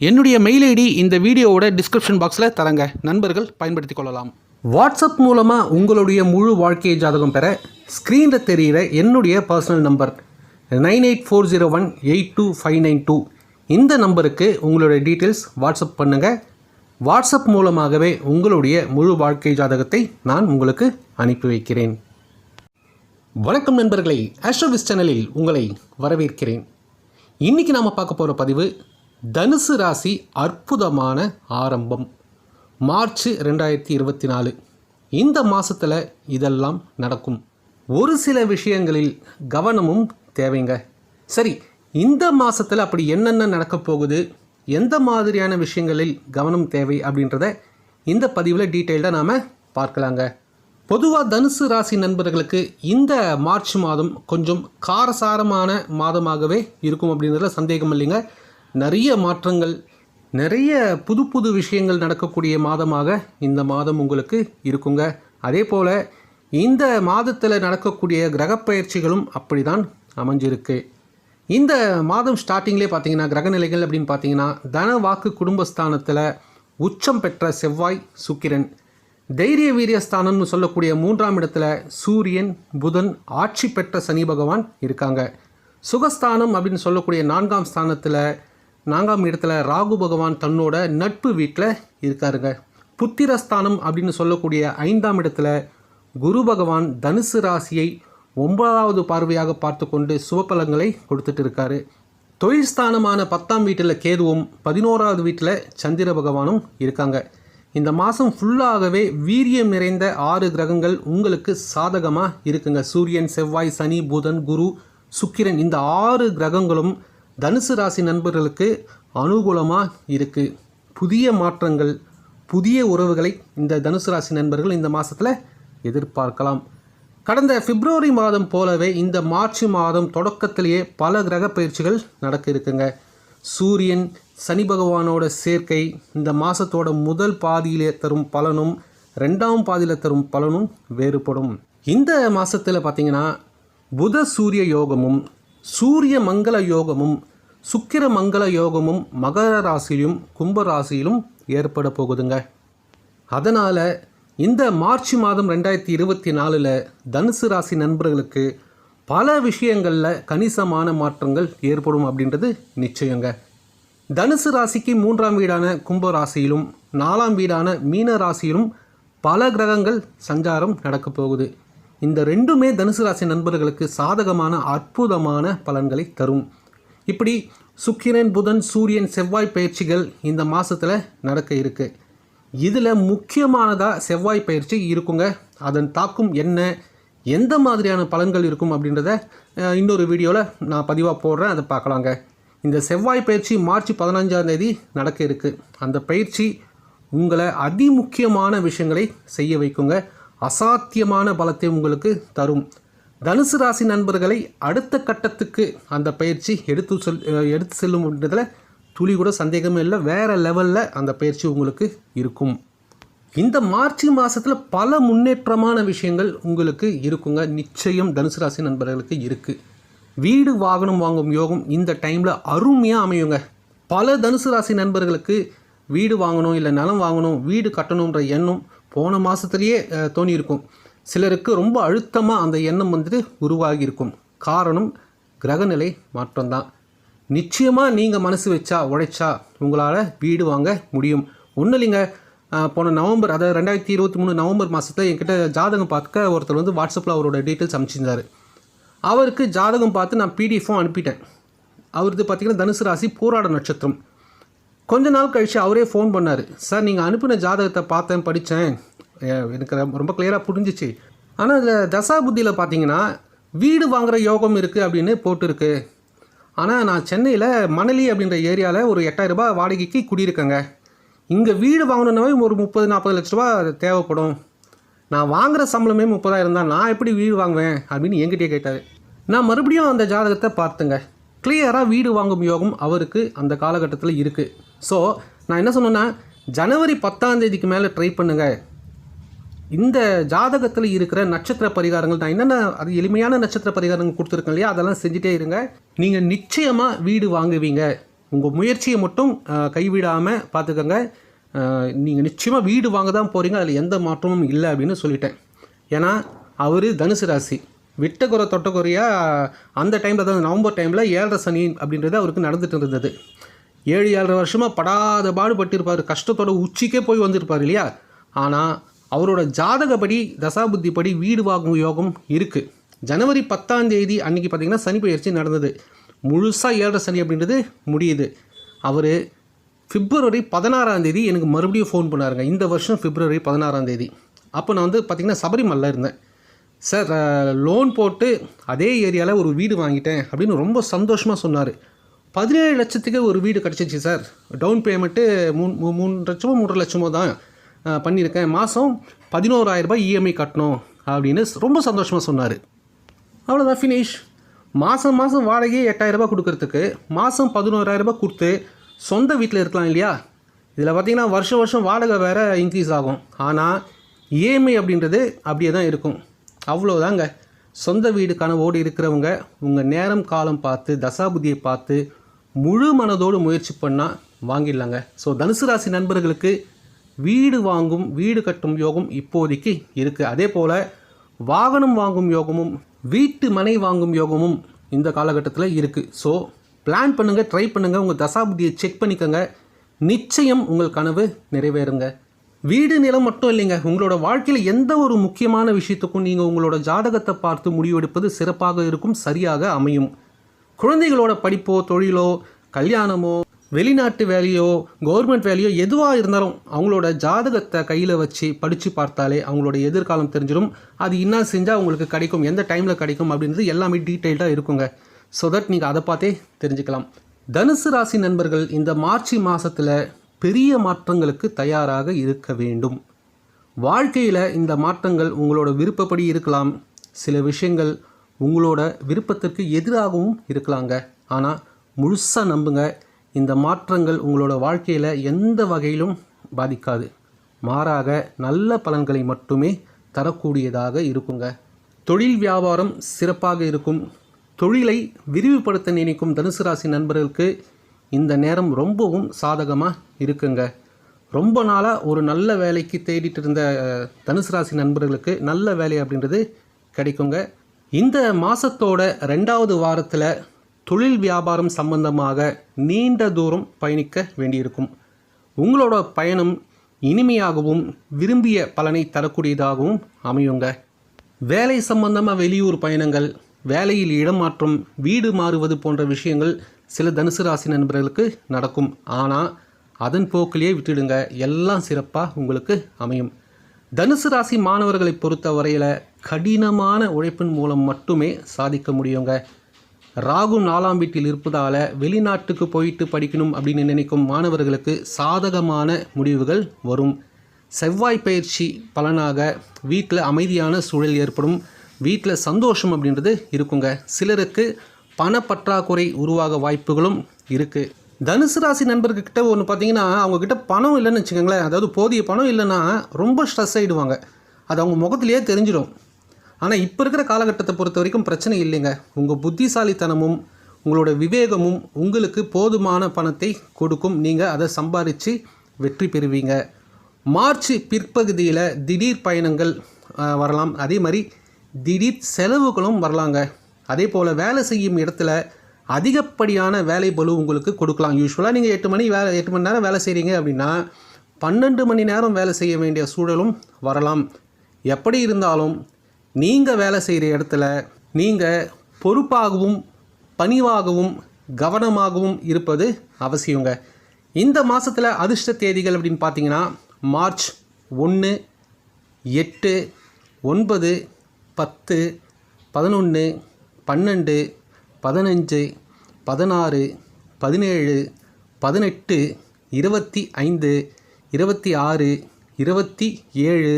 என்னுடைய mail ID இந்த வீடியோவோட டிஸ்கிரிப்ஷன் பாக்ஸில் தரங்க. நண்பர்கள் பயன்படுத்தி கொள்ளலாம். வாட்ஸ்அப் மூலமாக உங்களுடைய முழு வாழ்க்கை ஜாதகம் பெற ஸ்க்ரீனில் தெரிகிற என்னுடைய personal number nine eight four zero one eight two five nine two. இந்த நம்பருக்கு உங்களுடைய டீட்டெயில்ஸ் வாட்ஸ்அப் பண்ணுங்கள் வாட்ஸ்அப் மூலமாகவே உங்களுடைய முழு வாழ்க்கை ஜாதகத்தை நான் உங்களுக்கு அனுப்பி வைக்கிறேன். வணக்கம் நண்பர்களே ஆஸ்ட்ரோவிஸ் சேனலில் உங்களை வரவேற்கிறேன். இன்றைக்கி நாம் பார்க்க போகிற பதிவு தனுசு ராசி அற்புதமான ஆரம்பம். மார்ச் ரெண்டாயிரத்தி இருபத்தி நாலு. இந்த மாதத்தில் இதெல்லாம் நடக்கும். ஒரு சில விஷயங்களில் கவனமும் தேவைங்க. சரி இந்த மாதத்தில் அப்படி என்னென்ன நடக்கப் போகுது? எந்த மாதிரியான விஷயங்களில் கவனம் தேவை அப்படின்றத இந்த பதிவில் டீட்டெயில்டாக நாம் பார்க்கலாங்க. பொதுவாக தனுசு ராசி நண்பர்களுக்கு இந்த மார்ச் மாதம் கொஞ்சம் காரசாரமான மாதமாகவே இருக்கும் அப்படின்றதுல சந்தேகம் இல்லைங்க. நிறைய மாற்றங்கள் நிறைய புது புது விஷயங்கள் நடக்கக்கூடிய மாதமாக இந்த மாதம் உங்களுக்கு இருக்குங்க. அதே போல் இந்த மாதத்தில் நடக்கக்கூடிய கிரகப்பயிற்சிகளும் அப்படி தான் அமைஞ்சிருக்கு. இந்த மாதம் ஸ்டார்டிங்லேயே பார்த்தீங்கன்னா கிரகநிலைகள் அப்படின்னு பார்த்தீங்கன்னா தன வாக்கு குடும்பஸ்தானத்தில் உச்சம் பெற்ற செவ்வாய் சுக்கிரன். தைரிய வீரியஸ்தானம்னு சொல்லக்கூடிய மூன்றாம் இடத்துல சூரியன் புதன் ஆட்சி பெற்ற சனி பகவான் இருக்காங்க. சுகஸ்தானம் அப்படின்னு சொல்லக்கூடிய நான்காம் ஸ்தானத்தில் நான்காம் இடத்துல ராகு பகவான் தன்னோட நட்பு வீட்டில் இருக்காருங்க. புத்திரஸ்தானம் அப்படின்னு சொல்லக்கூடிய ஐந்தாம் இடத்துல குரு பகவான் தனுசு ராசியை ஒன்பதாவது பார்வையாக பார்த்து கொண்டு சுபபலங்களை கொடுத்துட்டு இருக்காரு. தொழில் ஸ்தானமான பத்தாம் வீட்டில் கேதுவும் பதினோராவது வீட்டில் சந்திர பகவானும் இருக்காங்க. இந்த மாதம் ஃபுல்லாகவே வீரியம் நிறைந்த ஆறு கிரகங்கள் உங்களுக்கு சாதகமாக இருக்குங்க. சூரியன் செவ்வாய் சனி புதன் குரு சுக்கிரன் இந்த ஆறு கிரகங்களும் தனுசு ராசி நண்பர்களுக்கு அனுகூலமாக இருக்குது புதிய மாற்றங்கள் புதிய உறவுகளை இந்த தனுசு ராசி நண்பர்கள் இந்த மாதத்தில் எதிர்பார்க்கலாம். கடந்த பிப்ரவரி மாதம் போலவே இந்த மார்ச் மாதம் தொடக்கத்திலேயே பல கிரக பயிற்சிகள் நடக்க இருக்குங்க. சூரியன் சனி பகவானோட சேர்க்கை இந்த மாதத்தோட முதல் பாதியிலே தரும் பலனும் ரெண்டாம் பாதியில் தரும் பலனும் வேறுபடும். இந்த மாதத்தில் பார்த்திங்கன்னா புத சூரிய யோகமும் சூரிய மங்கள யோகமும் சுக்கிர மங்கள யோகமும் மகர ராசியிலும் கும்ப ராசியிலும் ஏற்பட போகுதுங்க. அதனால் இந்த மார்ச் மாதம் ரெண்டாயிரத்தி இருபத்தி நாலில் தனுசு ராசி நண்பர்களுக்கு பல விஷயங்களில் கணிசமான மாற்றங்கள் ஏற்படும் அப்படின்றது நிச்சயங்க. தனுசு ராசிக்கு மூன்றாம் வீடான கும்ப ராசியிலும் நாலாம் வீடான மீன ராசியிலும் பல கிரகங்கள் சஞ்சாரம் நடக்கப் போகுது. இந்த ரெண்டுமே தனுசு ராசி நண்பர்களுக்கு சாதகமான அற்புதமான பலன்களை தரும். இப்படி சுக்கிரன் புதன் சூரியன் செவ்வாய் பயிற்சிகள் இந்த மாதத்தில் நடக்க இருக்குது இதில் முக்கியமானதாக செவ்வாய் பயிற்சி இருக்குங்க. அதன் தாக்கம் என்ன? எந்த மாதிரியான பலன்கள் இருக்கும் அப்படின்றத இன்னொரு வீடியோவில் நான் பதிவாக போடுறேன். அதை பார்க்கலாங்க. இந்த செவ்வாய் பயிற்சி மார்ச் பதினஞ்சாம் தேதி நடக்க இருக்குது அந்த பயிற்சி உங்களை அதிமுக்கியமான விஷயங்களை செய்ய வைக்குங்க. அசாத்தியமான பலத்தை உங்களுக்கு தரும். தனுசு ராசி நண்பர்களை அடுத்த கட்டத்துக்கு அந்த பயிற்சி எடுத்து சொல் எடுத்து செல்லும் துளி கூட சந்தேகமே இல்லை. வேறு லெவலில் அந்த பயிற்சி உங்களுக்கு இருக்கும். இந்த மார்ச் மாதத்தில் பல முன்னேற்றமான விஷயங்கள் உங்களுக்கு இருக்குங்க. நிச்சயம் தனுசு ராசி நண்பர்களுக்கு இருக்குது வீடு வாகனம் வாங்கும் யோகம் இந்த டைமில் அருமையாக அமையுங்க. பல தனுசு ராசி நண்பர்களுக்கு வீடு வாங்கணும் இல்லை நிலம் வாங்கணும் வீடு கட்டணுன்ற எண்ணம் போன மாதத்துலேயே தோணியிருக்கும். சிலருக்கு ரொம்ப அழுத்தமாக அந்த எண்ணம் வந்துட்டு உருவாகியிருக்கும். காரணம் கிரகநிலை மாற்றம்தான். நிச்சயமாக நீங்கள் மனசு வச்சா உழைச்சா உங்களால் வீடு வாங்க முடியும். ஒன்றும் இல்லைங்க. போன நவம்பர் அதாவது ரெண்டாயிரத்தி இருபத்தி மூணு நவம்பர் மாதத்தில் என்கிட்ட ஜாதகம் பார்க்க ஒருத்தர் வந்து வாட்ஸ்அப்பில் அவரோட டீட்டெயில்ஸ் அமைச்சிருந்தார். அவருக்கு ஜாதகம் பார்த்து நான் பிடிஎஃபும் அனுப்பிட்டேன். அவரது பார்த்தீங்கன்னா தனுசு ராசி போராட நட்சத்திரம். கொஞ்ச நாள் கழித்து அவரே ஃபோன் பண்ணார். சார் நீங்கள் அனுப்பின ஜாதகத்தை பார்த்தேன் படித்தேன் எனக்கு ரொம்ப- ரொம்ப கிளியராக புரிஞ்சிச்சு. ஆனால் இதில் தசா புத்தியில் பார்த்தீங்கன்னா வீடு வாங்குகிற யோகம் இருக்குது அப்படின்னு போட்டிருக்கு. ஆனால் நான் சென்னையில் மணலி அப்படின்ற ஏரியாவில் ஒரு எட்டாயிரம் ரூபாய் வாடகைக்கு குடியிருக்கேங்க. இங்கே வீடு வாங்கணுன்னாவே ஒரு முப்பது நாற்பது லட்ச ரூபா தேவைப்படும். நான் வாங்குற சம்பளமே முப்பதாயிரம் தான். நான் எப்படி வீடு வாங்குவேன்? அப்படின்னு என்கிட்டயே கேட்டார். நான் மறுபடியும் அந்த ஜாதகத்தை பார்த்துங்க. கிளியராக வீடு வாங்கும் யோகம் அவருக்கு அந்த காலகட்டத்தில் இருக்குது ஸோ நான் என்ன சொன்னேன்னா ஜனவரி பத்தாம் தேதிக்கு மேலே ட்ரை பண்ணுங்கள் இந்த ஜாதகத்தில் இருக்கிற நட்சத்திர பரிகாரங்கள் நான் என்னென்ன அது எளிமையான நட்சத்திர பரிகாரங்கள் கொடுத்துருக்கேன் இல்லையா? அதெல்லாம் செஞ்சுட்டே இருங்க. நீங்கள் நிச்சயமாக வீடு வாங்குவீங்க. உங்கள் முயற்சியை மட்டும் கைவிடாமல் பார்த்துக்கோங்க நீங்கள் நிச்சயமாக வீடு வாங்க தான் போகிறீங்க அதில் எந்த மாற்றமும் இல்லை அப்படின்னு சொல்லிட்டேன். ஏன்னா அவர் தனுசு ராசி. விட்டகுறை தொட்டகுறையாக அந்த டைமில் அதாவது நவம்பர் டைமில் ஏழரை சனி அப்படின்றது அவருக்கு நடந்துகிட்டு இருந்தது. ஏழு ஏழரை வருஷமாக படாத பாடுபட்டிருப்பார். கஷ்டத்தோட உச்சிக்கே போய் வந்திருப்பார் இல்லையா? ஆனால் அவரோட ஜாதகப்படி தசாபுத்திப்படி வீடு வாங்கும் யோகம் இருக்குது ஜனவரி பத்தாம் தேதி அன்னைக்கு பார்த்தீங்கன்னா சனி பயிற்சி நடந்தது. முழுசாக ஏழரை சனி அப்படின்றது முடியுது. அவர் பிப்ரவரி பதினாறாம் தேதி எனக்கு மறுபடியும் ஃபோன் பண்ணாருங்க. இந்த வருஷம் பிப்ரவரி பதினாறாம் தேதி. அப்போ நான் வந்து பார்த்திங்கன்னா சபரிமலையில் இருந்தேன். சார் லோன் போட்டு அதே ஏரியாவில் ஒரு வீடு வாங்கிட்டேன் அப்படின்னு ரொம்ப சந்தோஷமாக சொன்னார். பதினேழு லட்சத்துக்கு ஒரு வீடு கிடச்சிச்சு சார். டவுன் பேமெண்ட்டு மூணு மூணு லட்சமோ மூன்றரை லட்சமோ தான் பண்ணியிருக்கேன். மாதம் பதினோராயிரம் ரூபாய் இஎம்ஐ கட்டணும் அப்படின்னு ரொம்ப சந்தோஷமாக சொன்னார். அவ்வளோதான் ஃபினிஷ் மாதம் மாதம் வாடகையே எட்டாயிரம் ரூபாய் கொடுக்கறதுக்கு மாதம் பதினோராயிரம் ரூபாய் கொடுத்து சொந்த வீட்டில் இருக்கலாம் இல்லையா? இதில் பார்த்தீங்கன்னா வருஷம் வருஷம் வாடகை வேறு இன்க்ரீஸ் ஆகும். ஆனால் இஎம்ஐ அப்படின்றது அப்படியே தான் இருக்கும். அவ்வளோதாங்க சொந்த வீடு கனவோடு இருக்கிறவங்க உங்கள் நேரம் காலம் பார்த்து தசாபுதியை பார்த்து முழு மனதோடு முயற்சி பண்ணால் வாங்கிடலாங்க. ஸோ தனுசு ராசி நண்பர்களுக்கு வீடு வாங்கும் வீடு கட்டும் யோகம் இப்போதைக்கு இருக்குது அதே போல் வாகனம் வாங்கும் யோகமும் வீட்டு மனை வாங்கும் யோகமும் இந்த காலகட்டத்தில் இருக்குது ஸோ பிளான் பண்ணுங்கள் ட்ரை பண்ணுங்கள் உங்கள் தசாபுத்தியை செக் பண்ணிக்கோங்க. நிச்சயம் உங்கள் கனவு நிறைவேறுங்க. வீடு நிலம் மட்டும் இல்லைங்க உங்களோட வாழ்க்கையில் எந்த ஒரு முக்கியமான விஷயத்துக்கும் நீங்கள் உங்களோட ஜாதகத்தை பார்த்து முடிவெடுப்பது சிறப்பாக இருக்கும் சரியாக அமையும். குழந்தைகளோட படிப்போ தொழிலோ கல்யாணமோ வெளிநாட்டு வேலையோ கவர்மெண்ட் வேலையோ எதுவாக இருந்தாலும் அவங்களோட ஜாதகத்தை கையில் வச்சு படித்து பார்த்தாலே அவங்களோட எதிர்காலம் தெரிஞ்சிடும். அது என்ன செஞ்சால் உங்களுக்கு கிடைக்கும் எந்த டைமில் கிடைக்கும் அப்படின்றது எல்லாமே டீட்டெயில்டாக இருக்குங்க. ஸோ தட் நீங்கள் அதை பார்த்தே தெரிஞ்சுக்கலாம். தனுசு ராசி நண்பர்கள் இந்த மார்ச் மாதத்தில் பெரிய மாற்றங்களுக்கு தயாராக இருக்க வேண்டும். வாழ்க்கையில் இந்த மாற்றங்கள் உங்களோட விருப்பப்படி இருக்கலாம். சில விஷயங்கள் உங்களோட விருப்பத்திற்கு எதிராகவும் இருக்கலாங்க. ஆனால் முழுசாக நம்புங்க இந்த மாற்றங்கள் உங்களோட வாழ்க்கையில் எந்த வகையிலும் பாதிக்காது. மாறாக நல்ல பலன்களை மட்டுமே தரக்கூடியதாக இருக்குங்க. தொழில் வியாபாரம் சிறப்பாக இருக்கும். தொழிலை விரிவுபடுத்த நினைக்கும் தனுசு ராசி நண்பர்களுக்கு இந்த நேரம் ரொம்பவும் சாதகமாக இருக்குங்க. ரொம்ப நாளாக ஒரு நல்ல வேலைக்கு தேடிட்டு இருந்த தனுசு ராசி நண்பர்களுக்கு நல்ல வேலை அப்படின்றது கிடைக்குங்க. இந்த மாதத்தோட ரெண்டாவது வாரத்தில் தொழில் வியாபாரம் சம்பந்தமாக நீண்ட தூரம் பயணிக்க வேண்டியிருக்கும். உங்களோட பயணம் இனிமையாகவும் விரும்பிய பலனை தரக்கூடியதாகவும் அமையுங்க. வேலை சம்பந்தமாக வெளியூர் பயணங்கள் வேலையில் இடமாற்றம் வீடு மாறுவது போன்ற விஷயங்கள் சில தனுசு ராசி நண்பர்களுக்கு நடக்கும். ஆனால் அதன் போக்கிலேயே விட்டுடுங்க. எல்லாம் சிறப்பாக உங்களுக்கு அமையும். தனுசு ராசி மாணவர்களை பொறுத்த வரையில் கடினமான உழைப்பின் மூலம் மட்டுமே சாதிக்க முடியுங்க. ராகு நாலாம் வீட்டில் இருப்பதால் வெளிநாட்டுக்கு போயிட்டு படிக்கணும் அப்படின்னு நினைக்கும் மாணவர்களுக்கு சாதகமான முடிவுகள் வரும். செவ்வாய் பயிற்சி பலனாக வீட்டில் அமைதியான சூழல் ஏற்படும். வீட்டில் சந்தோஷம் அப்படின்றது இருக்குங்க. சிலருக்கு பணப்பற்றாக்குறை உருவாக வாய்ப்புகளும் இருக்குது தனுசு ராசி நண்பர்கிட்ட ஒன்று பார்த்தீங்கன்னா அவங்கக்கிட்ட பணம் இல்லைன்னு வச்சுக்கோங்களேன். அதாவது போதிய பணம் இல்லைன்னா ரொம்ப ஸ்ட்ரெஸ் ஆகிடுவாங்க அது அவங்க முகத்திலேயே தெரிஞ்சிடும் ஆனால் இப்போ இருக்கிற காலகட்டத்தை பொறுத்த வரைக்கும் பிரச்சனை இல்லைங்க. உங்கள் புத்திசாலித்தனமும் உங்களோட விவேகமும் உங்களுக்கு போதுமான பணத்தை கொடுக்கும். நீங்கள் அதை சம்பாதிச்சு வெற்றி பெறுவீங்க. மார்ச் பிற்பகுதியில் திடீர் பயணங்கள் வரலாம். அதே மாதிரி திடீர் செலவுகளும் வரலாங்க. அதே போல் வேலை செய்யும் இடத்துல அதிகப்படியான வேலை பலு உங்களுக்கு கொடுக்கலாம். யூஸ்வலாக நீங்கள் எட்டு மணி வேலை எட்டு மணி நேரம் வேலை செய்கிறீங்க அப்படின்னா பன்னெண்டு மணி நேரம் வேலை செய்ய வேண்டிய சூழலும் வரலாம். எப்படி இருந்தாலும் நீங்கள் வேலை செய்கிற இடத்துல நீங்கள் பொறுப்பாகவும் பணிவாகவும் கவனமாகவும் இருப்பது அவசியங்க. இந்த மாதத்தில் அதிர்ஷ்ட தேதிகள் அப்படின்னு பார்த்தீங்கன்னா மார்ச் ஒன்று எட்டு ஒன்பது பத்து பதினொன்று பன்னெண்டு பதினஞ்சு பதினாறு பதினேழு பதினெட்டு இருபத்தி ஐந்து இருபத்தி ஆறு இருபத்தி ஏழு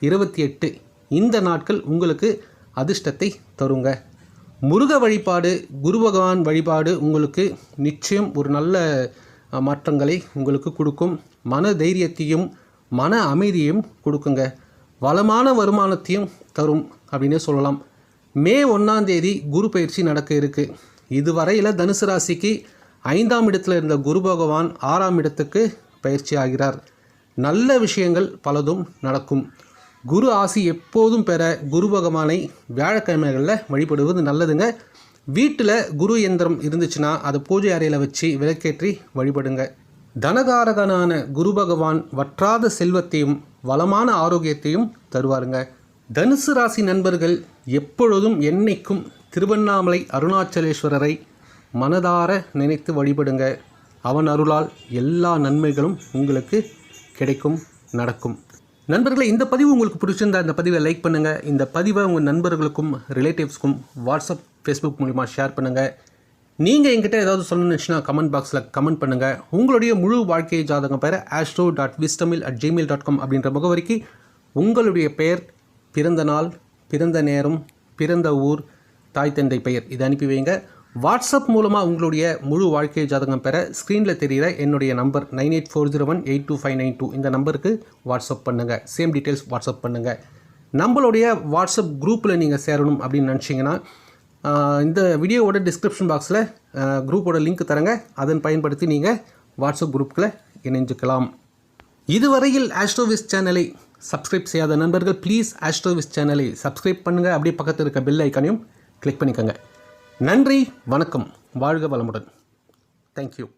இருபத்தி எட்டு. இந்த நாட்கள் உங்களுக்கு அதிர்ஷ்டத்தை தருங்க. முருக வழிபாடு குரு பகவான் வழிபாடு உங்களுக்கு நிச்சயம் ஒரு நல்ல மாற்றங்களை உங்களுக்கு கொடுக்கும். மன தைரியத்தையும் மன அமைதியையும் கொடுக்குங்க. வளமான வருமானத்தையும் தரும் அப்படின்னே சொல்லலாம். மே ஒன்றாம் தேதி குரு பயிற்சி நடக்க இருக்கு. இதுவரையில் தனுசு ராசிக்கு ஐந்தாம் இடத்தில் இருந்த குரு பகவான் ஆறாம் இடத்துக்கு பயிற்சி ஆகிறார். நல்ல விஷயங்கள் பலதும் நடக்கும். குரு ஆசி எப்போதும் பெற குரு பகவானை வியாழக்கிழமைகளில் வழிபடுவது நல்லதுங்க. வீட்டில் குரு எந்திரம் இருந்துச்சுன்னா அதை பூஜை அறையில் வச்சு விளக்கேற்றி வழிபடுங்க. தனகாரகனான குரு பகவான் வற்றாத செல்வத்தையும் வளமான ஆரோக்கியத்தையும் தருவாருங்க. தனுசு ராசி நண்பர்கள் எப்பொழுதும் என்னைக்கும் திருவண்ணாமலை அருணாச்சலேஸ்வரரை மனதார நினைத்து வழிபடுங்க. அவன் அருளால் எல்லா நன்மைகளும் உங்களுக்கு கிடைக்கும் நடக்கும். நண்பர்களே இந்த பதிவு உங்களுக்கு பிடிச்சிருந்தா இந்த பதிவை லைக் பண்ணுங்கள் இந்த பதிவை உங்கள் நண்பர்களுக்கும் ரிலேட்டிவ்ஸ்க்கும் வாட்ஸ்அப் ஃபேஸ்புக் மூலிமா ஷேர் பண்ணுங்கள் நீங்கள் என்கிட்ட ஏதாவது சொல்லணுச்சுன்னா கமெண்ட் பாக்ஸில் கமெண்ட் பண்ணுங்கள் உங்களுடைய முழு வாழ்க்கை ஜாதகம் பெயர் ஆஸ்ட்ரோ டாட் விஸ்டமில் அட் ஜிமெயில் டாட் காம் அப்படின்ற முகவரிக்கு உங்களுடைய பெயர் பிறந்த நாள் பிறந்த நேரம் பிறந்த ஊர் தாய் தந்தை பெயர் இதை அனுப்பி வைங்க. வாட்ஸ்அப் மூலமாக உங்களுடைய முழு வாழ்க்கை ஜாதகம் பெற ஸ்க்ரீனில் தெரிகிற என்னுடைய number nine eight four zero one eight two five nine two இந்த நம்பருக்கு வாட்ஸ்அப் பண்ணுங்கள் சேம் டீட்டெயில்ஸ் வாட்ஸ்அப் பண்ணுங்கள் நம்மளுடைய வாட்ஸ்அப் குரூப்பில் நீங்கள் சேரணும் அப்படின்னு நினச்சிங்கன்னா இந்த வீடியோவோட டிஸ்கிரிப்ஷன் பாக்ஸில் குரூப்போட லிங்க் தரங்க. அதன் பயன்படுத்தி நீங்கள் வாட்ஸ்அப் குரூப்பில் இணைஞ்சுக்கலாம். இதுவரையில் ஆஸ்ட்ரோவிஸ் சேனலை சப்ஸ்கிரைப் செய்யாத நண்பர்கள் ப்ளீஸ் ஆஸ்ட்ரோவிஸ் சேனலை சப்ஸ்கிரைப் பண்ணுங்கள் அப்படியே பக்கத்தில் இருக்க பெல் ஐக்கானையும் கிளிக் பண்ணிக்கோங்க. நன்றி வணக்கம். வாழ்க வளமுடன். தேங்க்யூ